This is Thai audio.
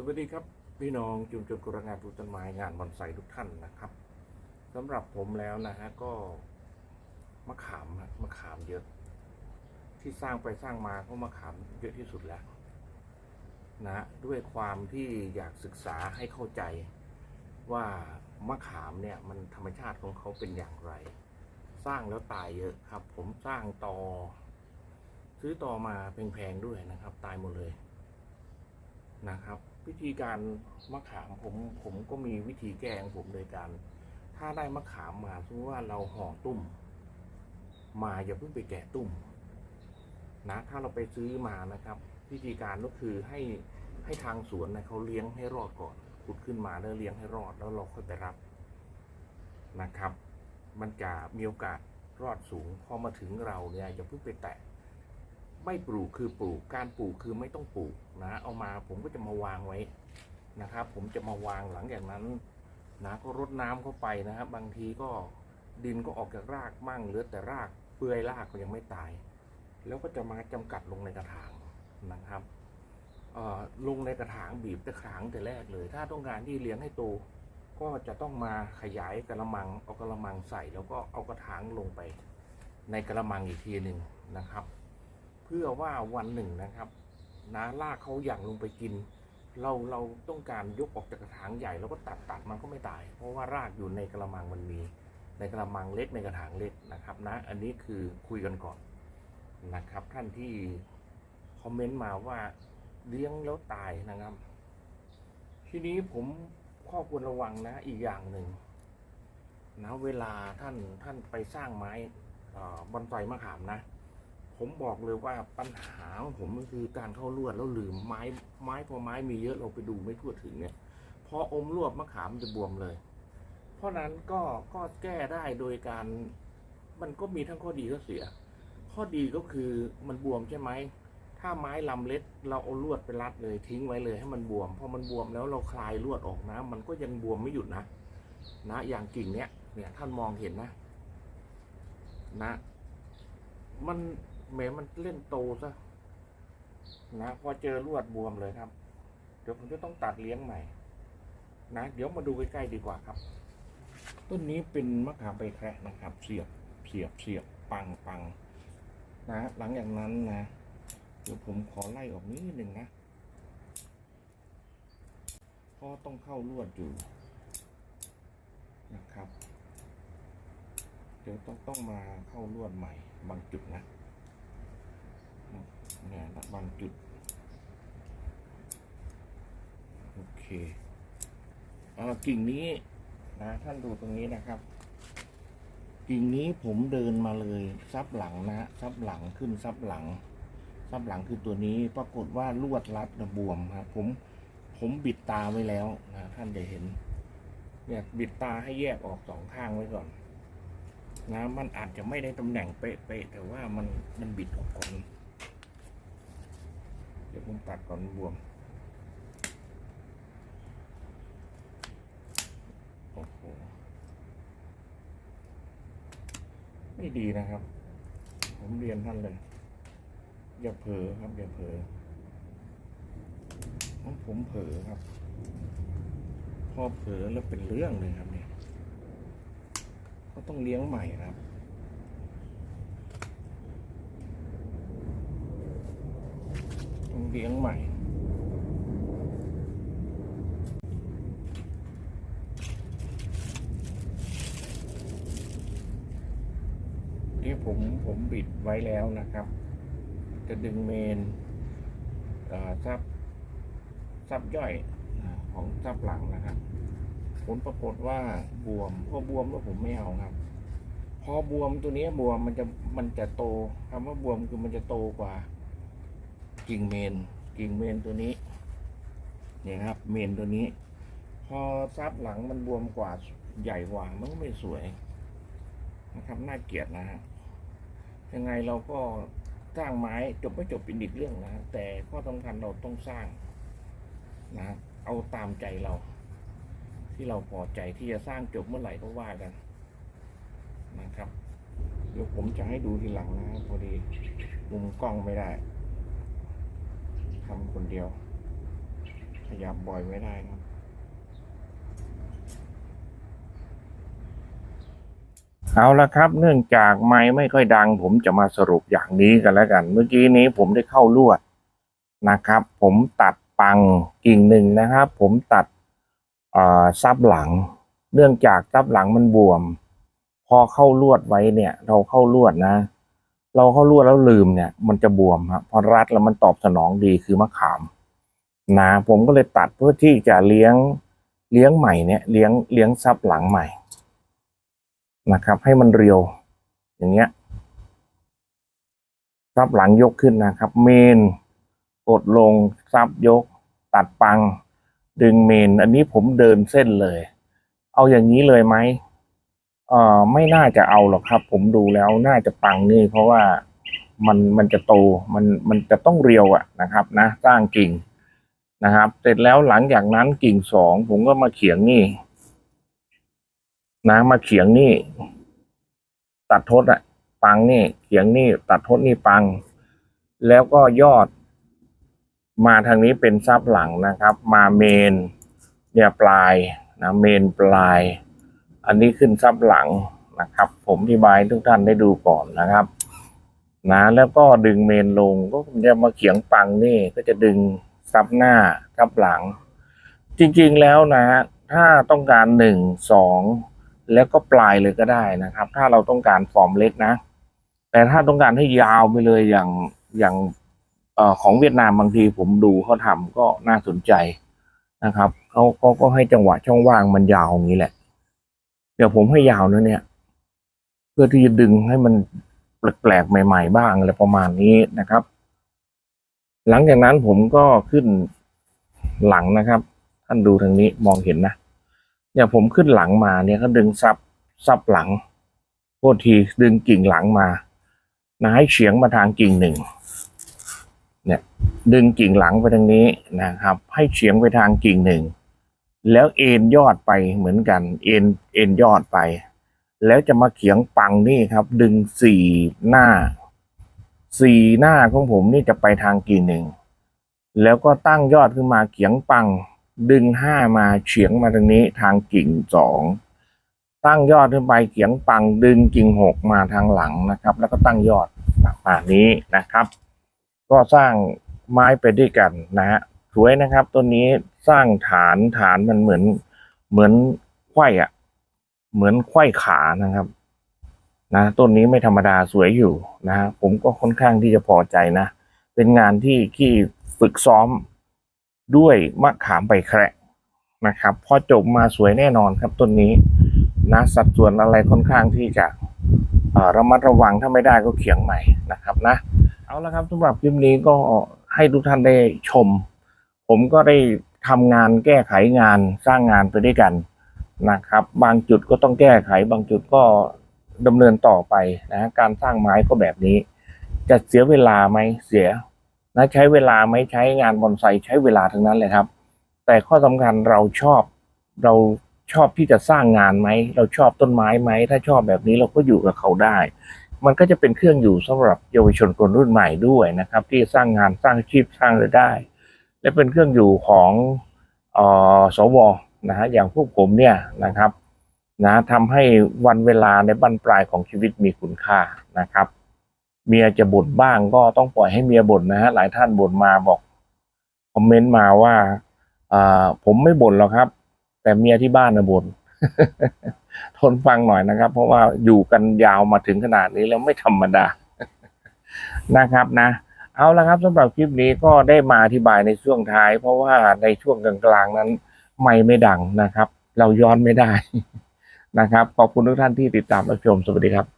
สวัสดีครับ พี่น้องจุมชนกุรงานปลูกต้นไม้งานบอนไซทุกท่านนะครับสำหรับผมแล้วนะฮะก็มะขามมะขามเยอะ ที่สร้างไปสร้างมาก็มะขามเยอะที่สุดแล้วนะด้วยความที่อยากศึกษาให้เข้าใจว่ามะขามเนี่ยมันธรรมชาติของเขาเป็นอย่างไร สร้างแล้วตายเยอะครับ ผมสร้างต่อ ซื้อต่อมาแพงๆด้วยนะครับ ตายหมดเลยนะครับ วิธีการมะขามผมผมก็มีวิธีแกงผมโดยการ ถ้าได้มะขามมาสมมติว่าเราห่อตุ้ม มาอย่าเพิ่งไปแกะตุ้ม นะ ถ้าเราไปซื้อมานะครับ วิธีการก็คือให้ให้ทางสวนนะเขาเลี้ยงให้รอดก่อนขุดขึ้นมาแล้วเลี้ยงให้รอดแล้วเราค่อยไปรับนะครับ มันจะมีโอกาสรอดสูงพอมาถึงเราเนี่ยอย่าเพิ่งไปแตะ ไม่ปลูกคือปลูก การปลูกคือไม่ต้องปลูกนะ เอามาผมก็จะมาวางไว้นะครับ ผมจะมาวางหลังจากนั้นนะก็รดน้ำเข้าไปนะครับบางทีก็ดินก็ออกจากรากมั่งเหลือแต่รากเปลือยรากก็ยังไม่ตาย แล้วก็จะมาจำกัดลงในกระถางนะครับลงในกระถางบีบกระถางแต่แรกเลย ถ้าต้องการที่เลี้ยงให้โตก็จะต้องมาขยายกระมังเอากระมังใส่ แล้วก็เอากระถางลงไป ในกระมังอีกทีหนึ่งนะครับ เพื่อว่าวันหนึ่งนะครับนะรากเขาอย่างลงไปกิน เราเราต้องการยกออกจากกระถางใหญ่แล้วก็ตัดตัดมันก็ไม่ตาย เพราะว่ารากอยู่ในกระมังมันมี ในกระมังเล็กในกระถางเล็กนะครับนะอันนี้คือคุยกันก่อนนะครับ ท่านที่คอมเมนต์มาว่าเลี้ยงแล้วตายนะครับ ทีนี้ผมข้อควรระวังนะอีกอย่างหนึ่งนะเวลาท่านท่านไปสร้างไม้บอนไซมะขามนะ ผมบอกเลยว่าปัญหาของผมก็คือการเข้าลวดแล้วลืมไม้ไม้พอไม้มีเยอะเราไปดูไม่ทั่วถึงเนี่ยพออมรวบมะขามมันจะบวมเลย เพราะนั้นก็ก็แก้ได้โดยการมันก็มีทั้งข้อดีข้อเสีย ข้อดีก็คือมันบวมใช่ไหมถ้าไม้ลำเล็กเราเอาลวดไปรัดเลยทิ้งไว้เลยให้มันบวมพอมันบวมแล้วเราคลายลวดออกนะ มันก็ยังบวมไม่หยุดนะ นะ อย่างกิ่งเนี้ยเนี่ยท่านมองเห็นนะ นะ มัน แหมมันเล่นโตซะนะพอเจอลวดบวมเลยครับ เดี๋ยวผมจะต้องตัดเลี้ยงใหม่ นะ เดี๋ยวมาดูใกล้ๆดีกว่าครับ ต้นนี้เป็นมะขามใบแคระนะครับ เสียบเสียบเสียบปังปังนะ หลังจากนั้นนะเดี๋ยวผมขอไล่ออกนิดหนึ่งนะเพราะต้องเข้าลวดอยู่นะครับ เดี๋ยวต้องต้องมาเข้าลวดใหม่บางจุดนะางจุด โอเคอากิ่งนี้นะท่านดูตรงนี้นะครับ กิ่งนี้ผมเดินมาเลยซับหลังนะซับหลังขึ้นซับหลังซับหลังคือตัวนี้ปรากฏว่าลวดรัดระบวมครับผมผมบิดตาไว้แล้วนะท่านจะเห็นเนี่ยบิดตาให้แยกออกสองข้างไว้ก่อนนะมันอาจจะไม่ได้ตำแหน่งเป๊ะๆแต่ว่ามันมันบิดออกก่อน เดี๋ยวผมตัดก่อนบวม โอ้โห ไม่ดีนะครับ ผมเรียนท่านเลย อย่าเผลอครับ อย่าเผลอเพราะผมเผลอครับ พอเผลอแล้วเป็นเรื่องเลยครับเนี่ย ก็ต้องเลี้ยงใหม่ครับ ต้อง เลี้ยงใหม่ ที่ผมผมบิดไว้แล้วนะครับ จะดึงเมนซับซับย่อยของซับหลังนะครับ ผลปรากฏว่าบวมพอบวมแล้วผมไม่เอาครับพอบวมตัวนี้บวมมันจะมันจะโตคำว่าบวมคือมันจะโตกว่า กิ่งเมน กิ่งเมนตัวนี้เนี่ยครับ เมนตัวนี้ พอซับหลังมันบวมกว่าใหญ่กว่ามันก็ไม่สวยนะครับน่าเกลียดนะฮะยังไงเราก็สร้างไม้จบไม่จบเป็นอีกเรื่องนะฮะแต่ข้อสำคัญเราต้องสร้างนะเอาตามใจเรา ที่เราพอใจที่จะสร้างจบเมื่อไหร่ก็ว่ากันนะครับ เดี๋ยวผมจะให้ดูทีหลังนะพอดีมุมกล้องไม่ได้ ทำคนเดียว ขยับบ่อยไม่ได้ครับเอาละครับเนื่องจากไม้ไม่ค่อยดัง ผมจะมาสรุปอย่างนี้กันแล้วกัน เมื่อกี้นี้ผมได้เข้าลวดนะครับ ผมตัดปังกิ่งหนึ่งนะครับ ผมตัดซับหลัง เนื่องจากซับหลังมันบวม พอเข้าลวดไว้เนี่ย เราเข้าลวดนะ เราเข้าลวแล้วลืมเนี่ย มันจะบวมครับพอรัดแล้วมันตอบสนองดีคือมะขามนะผมก็เลยตัดเพื่อที่จะเลี้ยงเลี้ยงใหม่เนี่ยเลี้ยงเลี้ยงซับหลังใหม่นะครับ ให้มันเรียว อย่างเงี้ยซับหลังยกขึ้นนะครับ เมน กดลงซับยก ตัดปัง ดึงเมน อันนี้ผมเดินเส้นเลย เอาอย่างนี้เลยไหม เอ่อไม่น่าจะเอาหรอกครับ ผมดูแล้วน่าจะปังนี่ เพราะว่ามันมันจะโตมันมันจะต้องเรียวอะนะครับ นะสร้างกิ่งนะครับ เสร็จแล้วหลังจากนั้นกิ่งสองผมก็มาเขียงนี่ นะมาเขียงนี่ ตัดทดอะปังนี่เขียงนี่ ตัดทดนี่ปัง แล้วก็ยอด มาทางนี้เป็นซับหลังนะครับ มาเมน เนี่ยปลายนะเมนปลาย อันนี้ขึ้นซับหลังนะครับ ผมอธิบายทุกท่านได้ดูก่อนนะครับนะแล้วก็ดึงเมนลงก็จะมาเขียงปังนี่ก็จะดึงซับหน้าซับหลัง จริงๆแล้วนะฮะถ้าต้องการหนึ่งสองแล้วก็ปลายเลยก็ได้นะครับ ถ้าเราต้องการฟอร์มเล็กนะ แต่ถ้าต้องการให้ยาวไปเลยอย่างอย่างเอ่อของเวียดนามบางทีผมดูเขาทำก็น่าสนใจนะครับเขาเขาก็ให้จังหวะช่องว่างมันยาวอย่างนี้แหละ เดี๋ยวผมให้ยาวนะเนี่ย เพื่อที่จะดึงให้มันแปลกๆใหม่ ๆ บ้างอะไรประมาณนี้นะครับ หลังจากนั้นผมก็ขึ้นหลังนะครับ ท่านดูทางนี้มองเห็นนะเนี่ยผมขึ้นหลังมาเนี่ยก็ดึงซับซับหลังโทษทีดึงกิ่งหลังมานะให้เฉียงมาทางกิ่งหนึ่งเนี่ยดึงกิ่งหลังไปทางนี้นะครับ ให้เฉียงไปทางกิ่งหนึ่ง แล้วเอ็นยอดไปเหมือนกัน เอ็นเอ็นยอดไป แล้วจะมาเขียงปังนี่ครับ ดึงสี่หน้าสี่หน้าของผมนี่จะไปทางกิ่หนึ่งแล้วก็ตั้งยอดขึ้นมาเขียงปัง ดึงห้ามาเฉียงมาทางนี้ทางกิ่งสองตั้งยอดขึ้นไปเขียงปังดึงกิ่งหกมาทางหลังนะครับ แล้วก็ตั้งยอดประมาณนี้นะครับ ก็สร้างไม้ไปด้วยกันนะฮะ สวยนะครับต้นนี้สร้างฐานฐานมันเหมือนเหมือนไขว้อะเหมือนไขว้ขานะครับ นะต้นนี้ไม่ธรรมดาสวยอยู่นะฮะผมก็ค่อนข้างที่จะพอใจนะ เป็นงานที่ที่ฝึกซ้อมด้วยมะขามใบแคระนะครับ พอจบมาสวยแน่นอนครับต้นนี้นะสัดส่วนอะไรค่อนข้างที่จะระมัดระวังถ้าไม่ได้ก็เขียงใหม่นะครับนะ เอาละครับสำหรับคลิปนี้ก็ให้ทุกท่านได้ชม ผมก็ได้ทำงานแก้ไขงานสร้างงานไปด้วยกันนะครับ บางจุดก็ต้องแก้ไข บางจุดก็ดำเนินต่อไปนะการสร้างไม้ก็แบบนี้ จะเสียเวลาไหมเสียนะใช้เวลาไหมใช้งานบอนไซใช้เวลาทั้งนั้นเลยครับ แต่ข้อสำคัญเราชอบเราชอบที่จะสร้างงานไหม เราชอบต้นไม้ไหม ถ้าชอบแบบนี้เราก็อยู่กับเขาได้ มันก็จะเป็นเครื่องอยู่สำหรับเยาวชนคนรุ่นใหม่ด้วยนะครับ ที่สร้างงานสร้างอาชีพสร้างรายได้ และเป็นเครื่องอยู่ของออสวนะฮะอย่างพวกผมเนี่ยนะครับนะทำให้วันเวลาในบั้นปลายของชีวิตมีคุณค่านะครับ เมียจะบ่นบ้างก็ต้องปล่อยให้เมียบ่นนะฮะหลายท่านบ่นมาบอกคอมเมนต์มาว่าอ่าผมไม่บ่นหรอกครับ แต่เมียที่บ้านนะบ่นทนฟังหน่อยนะครับ เพราะว่าอยู่กันยาวมาถึงขนาดนี้แล้วไม่ธรรมดานะครับนะ เอาละครับสำหรับคลิปนี้ก็ได้มาอธิบายในช่วงท้าย เพราะว่าในช่วงกลางๆนั้นไม่ไม่ดังนะครับ เราย้อนไม่ได้นะครับ ขอบคุณทุกท่านที่ติดตามรับชมสวัสดีครับ